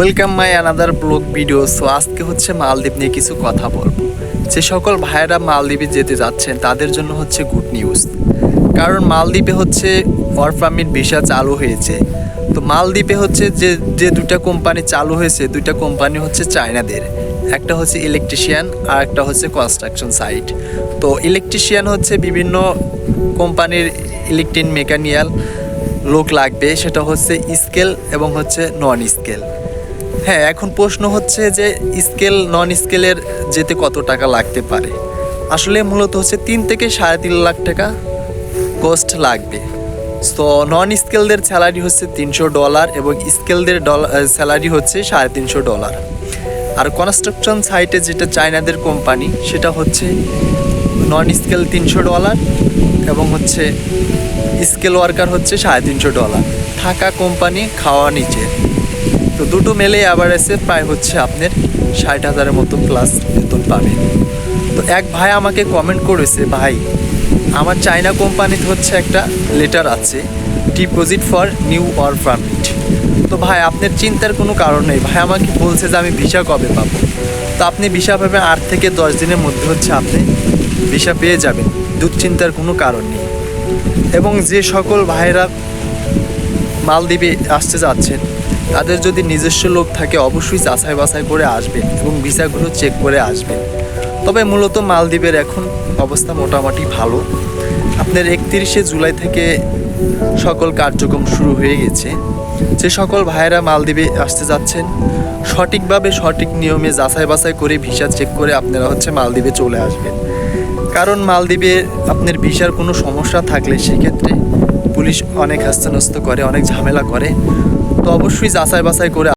Welcome my another blog video so আজকে হচ্ছে মালদ্বীপ নিয়ে কিছু কথা বলব। যে সকল ভাইয়েরা মালদ্বীপে যেতে যাচ্ছেন, তাদের জন্য হচ্ছে গুড নিউজ কারণ মালদ্বীপে হচ্ছে ওয়ার্ক পারমিট ভিসা চালু হয়েছে। তো মালদ্বীপে হচ্ছে যে যে দুটা কোম্পানি চালু হয়েছে, দুইটা কোম্পানি হচ্ছে চায়নাদের একটা হচ্ছে ইলেকট্রিশিয়ান আর একটা হচ্ছে কনস্ট্রাকশন সাইট তো ইলেকট্রিশিয়ান হচ্ছে বিভিন্ন কোম্পানির ইলেকট্রিক মেকানিয়াল লোক লাগবে, সেটা হচ্ছে স্কেল এবং হচ্ছে নন স্কেল হ্যাঁ এখন প্রশ্ন হচ্ছে যে স্কেল নন স্কেলের যেতে কত টাকা লাগতে পারে? আসলে মূলত হচ্ছে তিন থেকে সাড়ে তিন লাখ টাকা কস্ট লাগবে। তো নন স্কেলদের স্যালারি হচ্ছে তিনশো ডলার এবং স্কেলদের ডলার স্যালারি হচ্ছে সাড়ে তিনশো ডলার আর কনস্ট্রাকশন সাইটে যেটা চায়নাদের কোম্পানি সেটা হচ্ছে নন স্কেল তিনশো ডলার এবং হচ্ছে স্কেল ওয়ার্কার হচ্ছে সাড়ে তিনশো ডলার থাকা কোম্পানি খাওয়া নিচে তো দুটো মেলে অ্যাভারেজে প্রায় হচ্ছে আপনার ষাট হাজারের মতো প্লাস বেতন পাবেন। তো এক ভাই আমাকে কমেন্ট করেছে, ভাই, আমার চায়না কোম্পানিতে হচ্ছে একটা লেটার আছে deposit for new work permit তো ভাই, আপনার চিন্তার কোনো কারণ নেই। ভাই আমাকে বলছে যে আমি ভিসা কবে পাবো। তো আপনি ভিসা পাবেন আট থেকে দশ দিনের মধ্যে হচ্ছে আপনি ভিসা পেয়ে যাবেন। দুশ্চিন্তার কোনো কারণ নেই। এবং যে সকল ভাইরা মালদ্বীপে আসতে যাচ্ছেন তাদের যদি নিজস্ব লোক থাকে, অবশ্যই যাচাই বাছাই করে আসবেন এবং ভিসাগুলো চেক করে আসবেন। তবে মূলত মালদ্বীপের এখন অবস্থা মোটামুটি ভালো। আপনার একত্রিশে জুলাই থেকে সকল কার্যক্রম শুরু হয়ে গেছে। যে সকল ভাইয়েরা মালদ্বীপে আসতে যাচ্ছেন, সঠিকভাবে সঠিক নিয়মে যাচাই বাছাই করে ভিসা চেক করে আপনারা হচ্ছে মালদ্বীপে চলে আসবেন। কারণ মালদ্বীপে আপনার ভিসার কোনো সমস্যা থাকলে সেক্ষেত্রে পুলিশ অনেক হাস্তানস্ত করে, অনেক ঝামেলা করে। তো অবশ্যই যাচাই বাছাই করে